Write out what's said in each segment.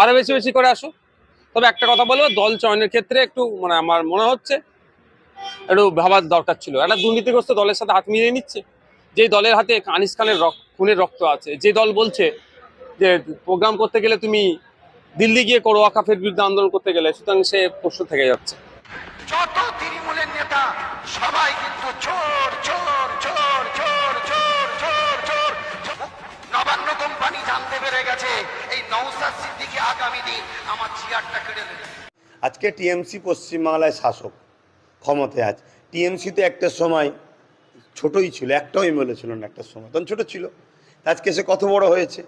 আরও বেশি বেশি করে আসুক। তবে একটা কথা বলব, দল চয়নের ক্ষেত্রে একটু মানে আমার মনে হচ্ছে, একটু ভাবার দরকার ছিল। একটা দুর্নীতিগ্রস্ত দলের সাথে হাত মিলিয়ে নিচ্ছে। যে দলের হাতে আনিস খানের খুনের রক্ত আছে, যে দল বলছে যে প্রোগ্রাম করতে গেলে তুমি দিল্লি গিয়ে করো, ওয়াকাফের বিরুদ্ধে আন্দোলন করতে গেলে, সুতরাং সে প্রশ্ন থেকে যাচ্ছে। যত তৃণমূলের নেতা, সবাই কিন্তু জানতে পেরে গেছে, এই নৌসাদ সিদ্দিকি আগামী দিন আমার চেয়ারটা কেড়ে নেবে। আজকে টিএমসি পশ্চিমবাংলায় শাসক ক্ষমতায় আছে। টিএমসি তো একটা সময় ছোটই ছিল, একটাও এমএলএ ছিল না একটা সময়, তখন ছোট ছিল। আজকে সে কত বড় হয়েছে।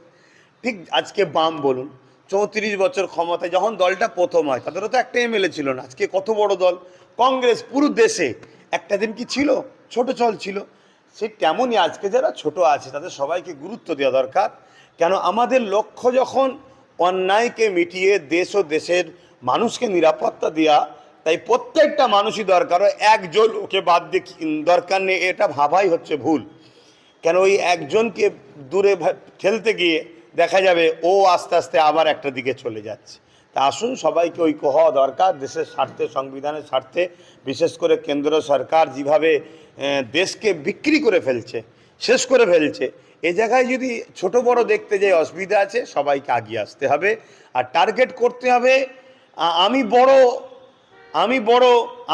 ঠিক আজকে বাম বলুন, চৌত্রিশ বছর ক্ষমতায় যখন দলটা প্রথম হয়, তাদেরও তো একটা এমএলএ ছিল না। আজকে কত বড় দল। কংগ্রেস পুরো দেশে একটা দিন কি ছিল? ছোট চল ছিল। সে তেমনই আজকে যারা ছোট আছে, তাদের সবাইকে গুরুত্ব দেওয়া দরকার। কেন আমাদের লক্ষ্য যখন অন্যায়কে মিটিয়ে দেশ ও দেশের মানুষকে নিরাপত্তা দেওয়া তাই প্রত্যেকটা মানুষই দরকার। একজন ওকে বাদ দিয়ে দরকার নেই, এটা ভাবাই হচ্ছে ভুল। কেন ওই একজনকে দূরে ঠেলতে গিয়ে দেখা যাবে ও আস্তে আস্তে আবার একটা দিকে চলে যাচ্ছে। তা আসুন, সবাইকে ঐক্য হওয়া দরকার। দেশের স্বার্থে, সংবিধানের স্বার্থে, বিশেষ করে কেন্দ্র সরকার যেভাবে দেশকে বিক্রি করে ফেলছে, শেষ করে ফেলছে এ জায়গায় যদি ছোট বড় দেখতে যাই, অসুবিধা আছে, সবাইকে আগিয়ে আসতে হবে। আর টার্গেট করতে হবে আমি বড় আমি বড়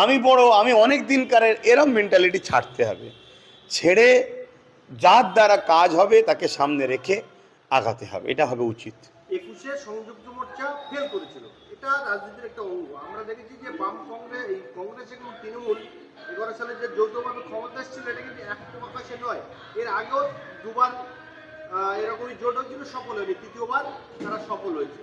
আমি বড়, আমি অনেক দিনকারের এরম মেন্টালিটি ছাড়তে হবে। ছেড়ে যার দ্বারা কাজ হবে, তাকে সামনে রেখে আগাতে হবে। এটা হবে উচিত। একুশে সংযুক্ত মোর্চা ফেল করেছিল। এটা রাজনীতির একটা অঙ্গ। আমরা দেখেছি যে বাম কংগ্রেস এই কংগ্রেস এবং তৃণমূল এগারো সালে যে যৌথভাবে ক্ষমতা এসেছিল, এটা কিন্তু এক প্রকাশে নয়। এর আগেও দুবার এরকমই জোট হয়েছিল, সফল হয়নি। তৃতীয়বার তারা সফল হয়েছে।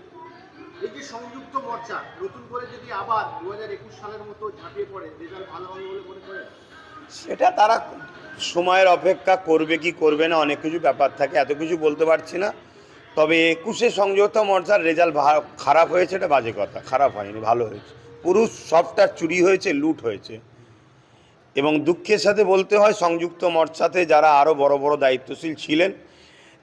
এই যে সংযুক্ত মোর্চা, নতুন করে যদি আবার দু হাজার একুশ সালের মতো ঝাঁপিয়ে পড়ে রেজাল্ট ভালো হবে বলে মনে করেন? সেটা তারা সময়ের অপেক্ষা করবে কি করবে না, অনেক কিছু ব্যাপার থাকে, এত কিছু বলতে পারছি না। তবে একুশে সংযুক্ত মোর্চার রেজাল্ট খারাপ হয়েছে, এটা বাজে কথা। খারাপ হয়নি, ভালো হয়েছে। পুরুষ সবটা চুরি হয়েছে, লুট হয়েছে। এবং দুঃখের সাথে বলতে হয় সংযুক্ত মর্চাতে যারা আরও বড় বড় দায়িত্বশীল ছিলেন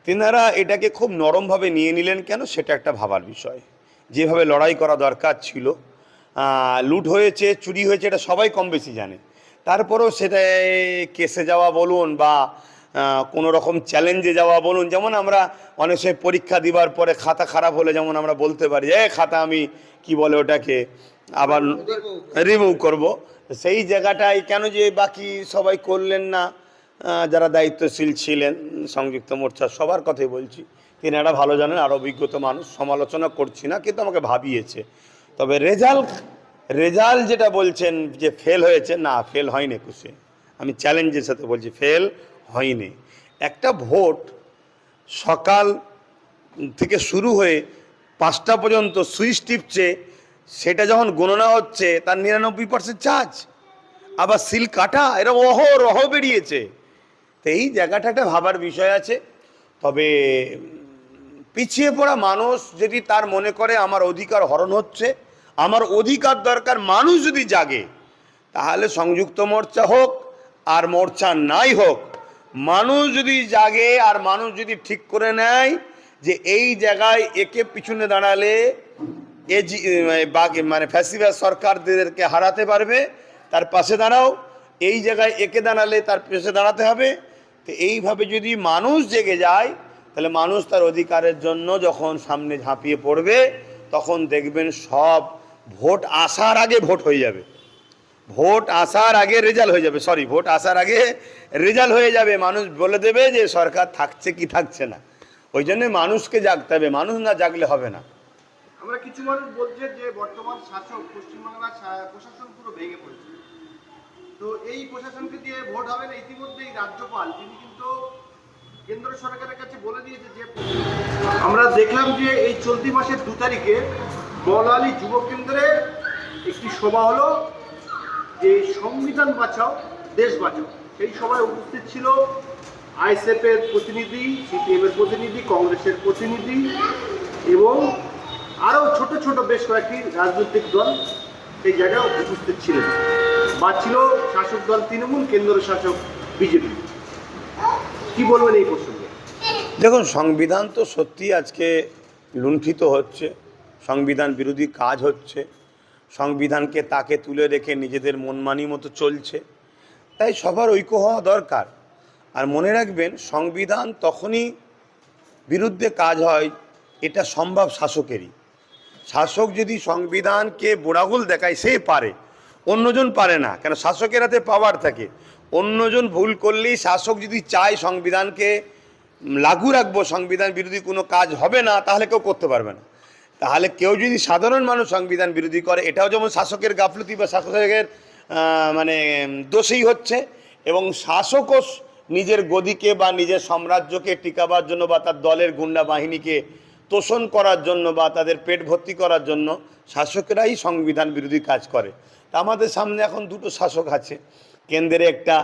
তেনারা এটাকে খুব নরমভাবে নিয়ে নিলেন কেন সেটা একটা ভাবার বিষয়। যেভাবে লড়াই করা দরকার ছিল লুট হয়েছে চুরি হয়েছে এটা সবাই কম বেশি জানে। তারপরেও সেটা কেসে যাওয়া বলুন বা কোনো রকম চ্যালেঞ্জে যাওয়া বলুন যেমন আমরা অনেক সময় পরীক্ষা দিবার পরে খাতা খারাপ হলে যেমন আমরা বলতে পারি "এ, খাতা আমি কি বলে ওটাকে? আবার রিমুভ করব। সেই জায়গাটায় কেন যে বাকি সবাই করলেন না যারা দায়িত্বশীল ছিলেন, সংযুক্ত মোর্চার সবার কথাই বলছি। তিনারা ভালো জানেন, আর অভিজ্ঞতা মানুষ, সমালোচনা করছি না, কিন্তু আমাকে ভাবিয়েছে। তবে রেজাল্ট রেজাল্ট যেটা বলছেন যে ফেল হয়েছে, না ফেল হয়নি একুশে। আমি চ্যালেঞ্জের সাথে বলছি ফেল হয়নি। একটা ভোট সকাল থেকে শুরু হয়ে পাঁচটা পর্যন্ত সুইচ টিপছে সেটা যখন গণনা হচ্ছে, তার নিরানব্বই পার্সেন্ট চার্জ আবার সিল কাটা এরকম অহ রহ বেরিয়েছে। তো এই জায়গাটা একটা ভাবার বিষয় আছে। তবে, পিছিয়ে পড়া মানুষ যদি তার মনে করে, আমার অধিকার হরণ হচ্ছে, আমার অধিকার দরকার মানুষ যদি জাগে, তাহলে সংযুক্ত মোর্চা হোক, আর মোর্চা নাই হোক, মানুষ যদি জাগে, আর মানুষ যদি ঠিক করে নেয়, যে এই জায়গায় একে পিছনে দাঁড়ালে এ জি- বাকি মানে ফ্যাসিবাস সরকারদেরকে হারাতে পারবে, তার পাশে দাঁড়াও, এই জায়গায় একে দাঁড়ালে তার পেশে দাঁড়াতে হবে, তো এইভাবে যদি মানুষ জেগে যায়, তাহলে মানুষ তার অধিকারের জন্য যখন সামনে ঝাঁপিয়ে পড়বে, তখন দেখবেন সব ভোট আসার আগে ভোট হয়ে যাবে। ভোট আসার আগে রেজাল্ট হয়ে যাবে, সরি, ভোট আসার আগে রেজাল্ট হয়ে যাবে, মানুষ বলে দেবে যে সরকার থাকছে কি থাকছে না। ওই জন্য মানুষকে জাগতে হবে, মানুষ না জাগলে হবে না। আমরা কিছু মানুষ বলছে যে বর্তমান শাসক পশ্চিমবাংলার প্রশাসন পুরো ভেঙে পড়েছে। তো এই প্রশাসনকে দিয়ে ভোট হবে না, ইতিমধ্যেই রাজ্যপাল, তিনি কিন্তু কেন্দ্র সরকারের কাছে বলে দিয়েছে যে আমরা দেখলাম যে এই চলতি মাসের দু তারিখে মৌলালী যুব কেন্দ্রে একটি সভা হলো যে সংবিধান বাঁচাও, দেশ বাঁচাও। সেই সভায় উপস্থিত ছিল আইএসএফ এর প্রতিনিধি সিপিএম এর প্রতিনিধি, কংগ্রেসের প্রতিনিধি এবং আরও ছোট ছোট বেশ কয়েকটি রাজনৈতিক দল সেই জায়গায় উপস্থিত ছিলেন। বা ছিল শাসক দল তৃণমূল কেন্দ্র শাসক বিজেপি। কি বলবেন এই প্রসঙ্গে? দেখুন, সংবিধান তো সত্যি আজকে লুণ্ঠিত হচ্ছে। সংবিধান বিরোধী কাজ হচ্ছে। সংবিধানকে তাকে তুলে রেখে নিজেদের মনমানি মতো চলছে। তাই সবার ঐক্য হওয়া দরকার। আর মনে রাখবেন, সংবিধান তখনই বিরুদ্ধে কাজ হয়, এটা সম্ভব শাসকেরই। শাসক যদি সংবিধানকে বোড়াগুল দেখায়, সে পারে। অন্যজন পারে না, কেন শাসকের হাতে পাওয়ার থাকে। অন্যজন ভুল করলেই শাসক যদি চায় সংবিধানকে লাগু রাখব, সংবিধান বিরোধী কোনো কাজ হবে না, তাহলে কেউ করতে পারবে না। তাহলে কেউ যদি সাধারণ মানুষ সংবিধান বিরোধী করে, এটাও যেমন শাসকের গাফলতি বা শাসকের মানে দোষেই হচ্ছে, এবং শাসকও নিজের গদিকে বা নিজের সাম্রাজ্যকে টিকাবার জন্য বা তার দলের গুন্ডা বাহিনীকে তোষণ করার জন্য বা তাদের পেট ভর্তি করার জন্য শাসকেরাই সংবিধান বিরোধী কাজ করে। তা আমাদের সামনে এখন দুটো শাসক আছে। কেন্দ্রে একটা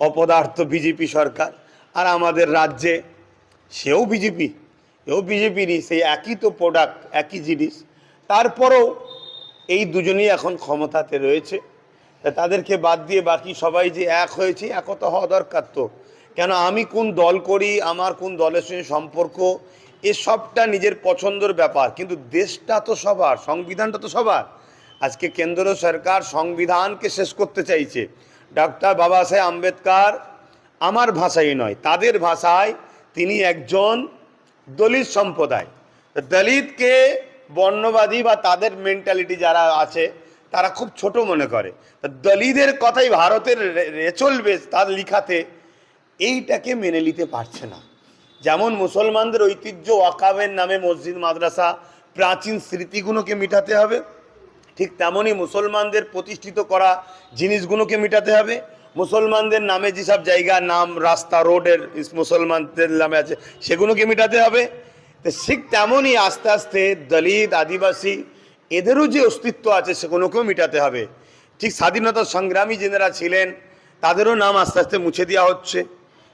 অপদার্থ বিজেপি সরকার আর আমাদের রাজ্যে সেও বিজেপি। এও বিজেপিরই, সেই একই তো প্রোডাক্ট একই জিনিস। তারপরেও এই দুজনেই এখন ক্ষমতাতে রয়েছে। তাদেরকে বাদ দিয়ে বাকি সবাই যে এক হয়েছে, একতা হওয়া দরকার তো। কেন আমি কোন দল করি, আমার কোন দলের সঙ্গে সম্পর্ক এসবটা নিজের পছন্দের ব্যাপার, কিন্তু দেশটা তো সবার, সংবিধানটা তো সবার। আজকে কেন্দ্র সরকার সংবিধানকে শেষ করতে চাইছে। ডক্টর বাবা সাহেব আম্বেদকর আমার ভাষাই নয়, তাদের ভাষায় তিনি একজন দলিত সম্প্রদায়। দলিতকে বর্ণবাদী বা তাদের মেন্টালিটি যারা আছে, তারা খুব ছোট মনে করে। তা দলিতের কথাই ভারতের রে- রে চলবে তার লিখাতে এইটাকে মেনে নিতে পারছে না। যেমন মুসলমানদের ঐতিহ্য ওয়াকাবের নামে মসজিদ, মাদ্রাসা, প্রাচীন স্মৃতিগুলোকে মিটাতে হবে। ঠিক তেমনই মুসলমানদের প্রতিষ্ঠিত করা জিনিসগুলোকে মিটাতে হবে। মুসলমানদের নামে যেসব জায়গা, নাম, রাস্তা, রোডের মুসলমানদের নামে আছে, সেগুলোকে মিটাতে হবে। তো ঠিক তেমনই আস্তে আস্তে দলিত, আদিবাসী, এদেরও যে অস্তিত্ব আছে, সেগুলোকেও মিটাতে হবে। ঠিক স্বাধীনতা সংগ্রামী যেনারা ছিলেন, তাদেরও নাম আস্তে আস্তে মুছে দেওয়া হচ্ছে।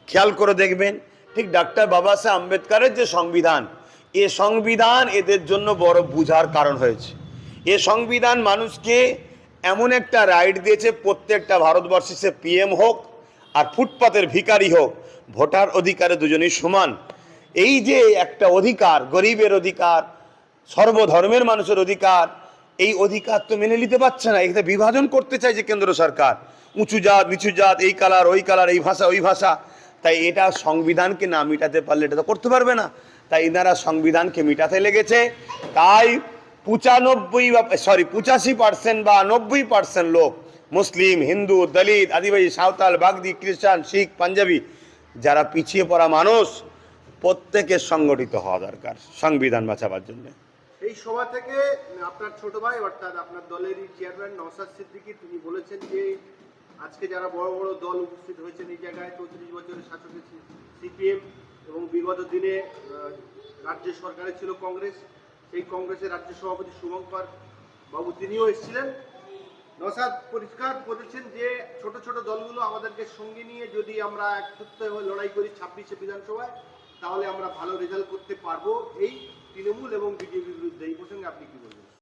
খেয়াল করে দেখবেন ঠিক ডাক্তার বাবা সাহেব আম্বেদকরের যে সংবিধান, এ সংবিধান এদের জন্য বড় বুঝার কারণ হয়েছে। এ সংবিধান মানুষকে এমন একটা রাইট দিয়েছে, প্রত্যেকটা ভারতবর্ষে সে পিএম হোক আর ফুটপাতের ভিখারি হোক, ভোটার অধিকারে দুজনেই সমান। এই যে একটা অধিকার, গরিবের অধিকার, সর্বধর্মের মানুষের অধিকার, এই অধিকার তো মেনে নিতে পারছে না। এখানে বিভাজন করতে চাইছে কেন্দ্র সরকার। উঁচু জাত, নিচু জাত, এই কালার, ওই কালার, এই ভাষা, ওই ভাষা। তাই এটা সংবিধানকে না মিটাতে পারলে এটা তো করতে পারবে না। তাই এনারা সংবিধানকে মিটাতে লেগেছে। তাই পঁচানব্বই বা সরি পঁচাশি পার্সেন্ট বা নব্বই পার্সেন্ট লোক, মুসলিম, হিন্দু, দলিত, আদিবাসী, সাঁওতাল, বাগদি, খ্রিস্টান, শিখ, পাঞ্জাবি, যারা পিছিয়ে পড়া মানুষ, প্রত্যেকের সংগঠিত হওয়া দরকার সংবিধান বাঁচাবার জন্য। এই সভা থেকে আপনার ছোট ভাই, অর্থাৎ আপনার দলেরই চেয়ারম্যান নওসাদ সিদ্দিকী, তিনি বলেছেন যে আজকে যারা বড় বড় দল উপস্থিত হয়েছেন এই জায়গায় চৌত্রিশ বছরের শাসকের সিপিএম এবং বিগত দিনে রাজ্য সরকারে ছিল কংগ্রেস। সেই কংগ্রেসের রাজ্য সভাপতি শুভঙ্কর বাবু, তিনিও এসেছিলেন। নসাদ পরিষ্কার বলেছেন যে ছোট ছোট দলগুলো আমাদেরকে সঙ্গে নিয়ে যদি আমরা একত্রিত লড়াই করি ছাব্বিশে বিধানসভায়, তাহলে আমরা ভালো রেজাল্ট করতে পারব। এই তৃণমূল এবং বিজেপির বিরুদ্ধে, এই প্রসঙ্গে আপনি কি বলবেন?